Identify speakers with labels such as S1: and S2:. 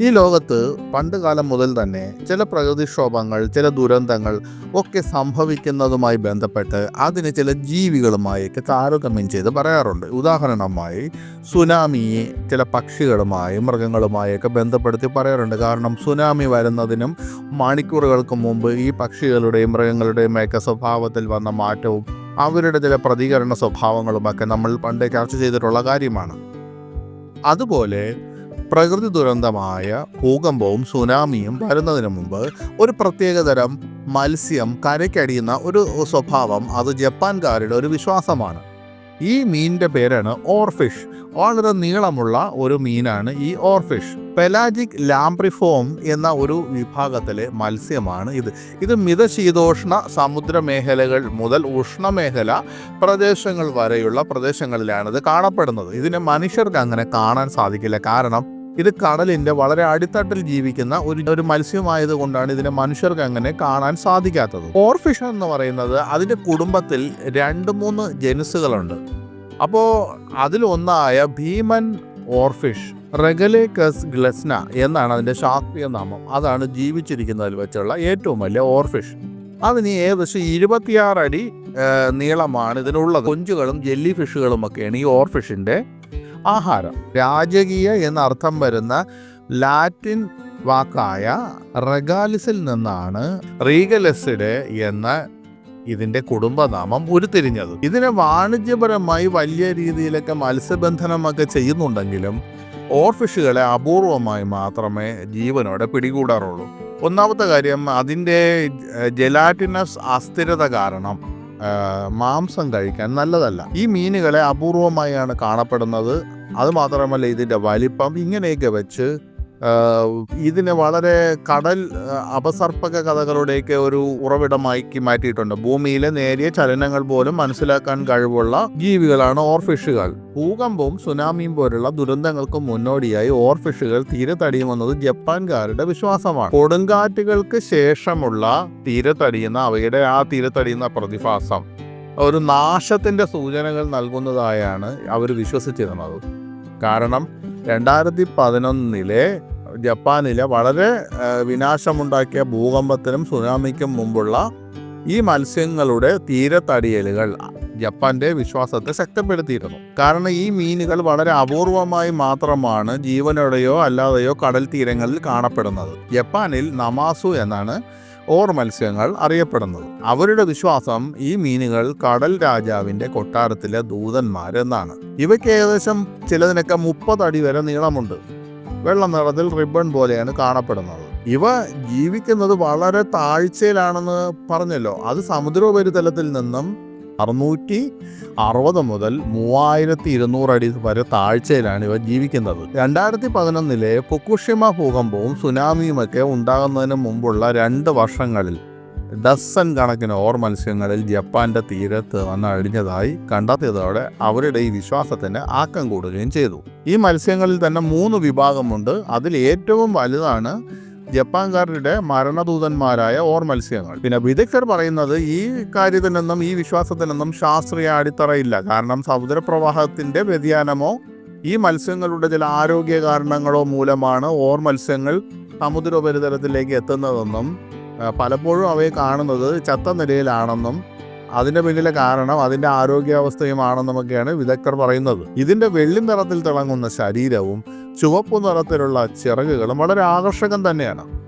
S1: ഈ ലോകത്ത് പണ്ട് കാലം മുതൽ തന്നെ ചില പ്രകൃതിക്ഷോഭങ്ങൾ ചില ദുരന്തങ്ങൾ ഒക്കെ സംഭവിക്കുന്നതുമായി ബന്ധപ്പെട്ട് അതിന് ചില ജീവികളുമായൊക്കെ താരതമ്യം ചെയ്ത് പറയാറുണ്ട്. ഉദാഹരണമായി സുനാമിയെ ചില പക്ഷികളുമായി മൃഗങ്ങളുമായൊക്കെ ബന്ധപ്പെടുത്തി പറയാറുണ്ട്. കാരണം സുനാമി വരുന്നതിനും മണിക്കൂറുകൾക്ക് മുമ്പ് ഈ പക്ഷികളുടെയും മൃഗങ്ങളുടെയും ഒക്കെ സ്വഭാവത്തിൽ വന്ന മാറ്റവും അവരുടെ ചില പ്രതികരണ സ്വഭാവങ്ങളുമൊക്കെ നമ്മൾ പണ്ട് ചർച്ച ചെയ്തിട്ടുള്ള കാര്യമാണ്. അതുപോലെ പ്രകൃതി ദുരന്തമായ ഭൂകമ്പവും സുനാമിയും വരുന്നതിന് മുമ്പ് ഒരു പ്രത്യേകതരം മത്സ്യം കരയ്ക്കടിയുന്ന ഒരു സ്വഭാവം അത് ജപ്പാൻകാരുടെ ഒരു വിശ്വാസമാണ്. ഈ മീനിന്റെ പേരാണ് ഓർഫിഷ്. വളരെ നീളമുള്ള ഒരു മീനാണ് ഈ ഓർഫിഷ്. പെലാജിക് ലാംബ്രിഫോം എന്ന ഒരു വിഭാഗത്തിലെ മത്സ്യമാണ് ഇത്. ഇത് മിതശീതോഷ്ണ സമുദ്രമേഖലകൾ മുതൽ ഉഷ്ണമേഖല പ്രദേശങ്ങൾ വരെയുള്ള പ്രദേശങ്ങളിലാണ് ഇത് കാണപ്പെടുന്നത്. ഇതിനെ മനുഷ്യർക്ക് അങ്ങനെ കാണാൻ സാധിക്കില്ല. കാരണം ഇത് കടലിന്റെ വളരെ അടിത്തട്ടിൽ ജീവിക്കുന്ന ഒരു ഒരു മത്സ്യമായത് കൊണ്ടാണ് ഇതിനെ മനുഷ്യർക്ക് അങ്ങനെ കാണാൻ സാധിക്കാത്തത്. ഓർഫിഷ് എന്ന് പറയുന്നത് അതിന്റെ കുടുംബത്തിൽ രണ്ട് മൂന്ന് ജനുസുകളുണ്ട് അപ്പോൾ അതിലൊന്നായ ഭീമൻ ഓർഫിഷ് റെഗലേക്കസ് ഗ്ലസ്ന എന്നാണ് അതിന്റെ ശാസ്ത്രീയ നാമം. അതാണ് ജീവിച്ചിരിക്കുന്നതിൽ വെച്ചുള്ള ഏറ്റവും വലിയ ഓർഫിഷ് അതിന് ഏകദേശം ഇരുപത്തിയാറ് അടി നീളമാണ് ഇതിനുള്ളത്. കൊഞ്ചുകളും ജെല്ലി ഫിഷുകളും ഒക്കെയാണ് ഈ ഓർഫിഷിന്റെ ആഹാരം. രാജകീയ എന്നർത്ഥം വരുന്ന ലാറ്റിൻ വാക്കായ റെഗാലിസിൽ നിന്നാണ് റീഗലസിഡ് എന്ന ഇതിന്റെ കുടുംബനാമം ഉരുത്തിരിഞ്ഞത്. ഇതിനെ വാണിജ്യപരമായി വലിയ രീതിയിലൊക്കെ മത്സ്യബന്ധനമൊക്കെ ചെയ്യുന്നുണ്ടെങ്കിലും ഓർഫിഷുകളെ അപൂർവമായി മാത്രമേ ജീവനോടെ പിടികൂടാറുള്ളൂ. ഒന്നാമത്തെ കാര്യം അതിന്റെ ജെലാറ്റിനസ് അസ്ഥിരത കാരണം മാംസം കഴിക്കാൻ നല്ലതല്ല. ഈ മീനുകളെ അപൂർവമായാണ് കാണപ്പെടുന്നത്. അതുമാത്രമല്ല ഇതിന്റെ വലിപ്പം ഇങ്ങനെയൊക്കെ വെച്ച് ഇതിനെ വളരെ കടൽ അപസർപ്പക കഥകളുടെയൊക്കെ ഒരു ഉറവിടമാക്കി മാറ്റിയിട്ടുണ്ട്. ഭൂമിയിലെ നേരിയ ചലനങ്ങൾ പോലും മനസ്സിലാക്കാൻ കഴിവുള്ള ജീവികളാണ് ഓർഫിഷുകൾ. ഭൂകമ്പവും സുനാമിയും പോലുള്ള ദുരന്തങ്ങൾക്ക് മുന്നോടിയായി ഓർഫിഷുകൾ തീരത്തടിയുമെന്നത് ജപ്പാൻകാരുടെ വിശ്വാസമാണ്. കൊടുങ്കാറ്റുകൾക്ക് ശേഷമുള്ള തീരത്തടിയുന്ന അവയുടെ ആ തീരത്തടിയുന്ന പ്രതിഭാസം ഒരു നാശത്തിന്റെ സൂചനകൾ നൽകുന്നതായാണ് അവർ വിശ്വസിച്ചിരുന്നത്. കാരണം രണ്ടായിരത്തി പതിനൊന്നിലെ ജപ്പാനിലെ വളരെ വിനാശമുണ്ടാക്കിയ ഭൂകമ്പത്തിനും സുനാമിക്കും മുമ്പുള്ള ഈ മത്സ്യങ്ങളുടെ തീരത്തടിയലുകൾ ജപ്പാന്റെ വിശ്വാസത്തെ ശക്തിപ്പെടുത്തിയിരുന്നു. കാരണം ഈ മീനുകൾ വളരെ അപൂർവമായി മാത്രമാണ് ജീവനോടെയോ അല്ലാതെയോ കടൽ തീരങ്ങളിൽ കാണപ്പെടുന്നത്. ജപ്പാനിൽ നമാസു എന്നാണ് ഓർ മത്സ്യങ്ങൾ അറിയപ്പെടുന്നത്. അവരുടെ വിശ്വാസം ഈ മീനുകൾ കടൽ രാജാവിന്റെ കൊട്ടാരത്തിലെ ദൂതന്മാരെന്നാണ്. ഇവയ്ക്ക് ഏകദേശം ചിലതിനൊക്കെ മുപ്പത് അടി വരെ നീളമുണ്ട്. വെള്ള നിറത്തിൽ റിബൺ പോലെയാണ് കാണപ്പെടുന്നത്. ഇവ ജീവിക്കുന്നത് വളരെ താഴ്ചയിലാണെന്ന് പറഞ്ഞല്ലോ. അത് സമുദ്രോപരിതലത്തിൽ നിന്നും അറുന്നൂറ്റി അറുപത് മുതൽ മൂവായിരത്തി ഇരുന്നൂറ് അടി വരെ താഴ്ചയിലാണ് ഇവ ജീവിക്കുന്നത്. രണ്ടായിരത്തി പതിനൊന്നിലെ ഫുക്കുഷിമ ഭൂകമ്പവും സുനാമിയുമൊക്കെ ഉണ്ടാകുന്നതിന് മുമ്പുള്ള രണ്ട് വർഷങ്ങളിൽ ഡസൻ കണക്കിന് ഓർ മത്സ്യങ്ങളിൽ ജപ്പാന്റെ തീരത്ത് വന്ന് അഴിഞ്ഞതായി കണ്ടെത്തിയതോടെ അവരുടെ ഈ വിശ്വാസത്തിന് ആക്കം കൂടുകയും ചെയ്തു. ഈ മത്സ്യങ്ങളിൽ തന്നെ മൂന്ന് വിഭാഗമുണ്ട്. അതിൽ ഏറ്റവും വലുതാണ് ജപ്പാൻകാരുടെ മരണദൂതന്മാരായ ഓർ മത്സ്യങ്ങൾ. പിന്നെ വിദഗ്ധർ പറയുന്നത് ഈ കാര്യത്തിനൊന്നും ഈ വിശ്വാസത്തിനൊന്നും ശാസ്ത്രീയ അടിത്തറയില്ല. കാരണം സമുദ്രപ്രവാഹത്തിന്റെ വ്യതിയാനമോ ഈ മത്സ്യങ്ങളുടെ ചില ആരോഗ്യ കാരണങ്ങളോ മൂലമാണ് ഓർ മത്സ്യങ്ങൾ സമുദ്രോപരിതലത്തിലേക്ക് എത്തുന്നതെന്നും പലപ്പോഴും അവയെ കാണുന്നത് ചത്ത നിലയിലാണെന്നും അതിന്റെ പിന്നിലെ കാരണം അതിന്റെ ആരോഗ്യാവസ്ഥയുമാണെന്നുമൊക്കെയാണ് വിദഗ്ധർ പറയുന്നത്. ഇതിന്റെ വെള്ളി നിറത്തിൽ തിളങ്ങുന്ന ശരീരവും ചുവപ്പ് നിറത്തിലുള്ള ചിറകുകളും വളരെ ആകർഷകം തന്നെയാണ്.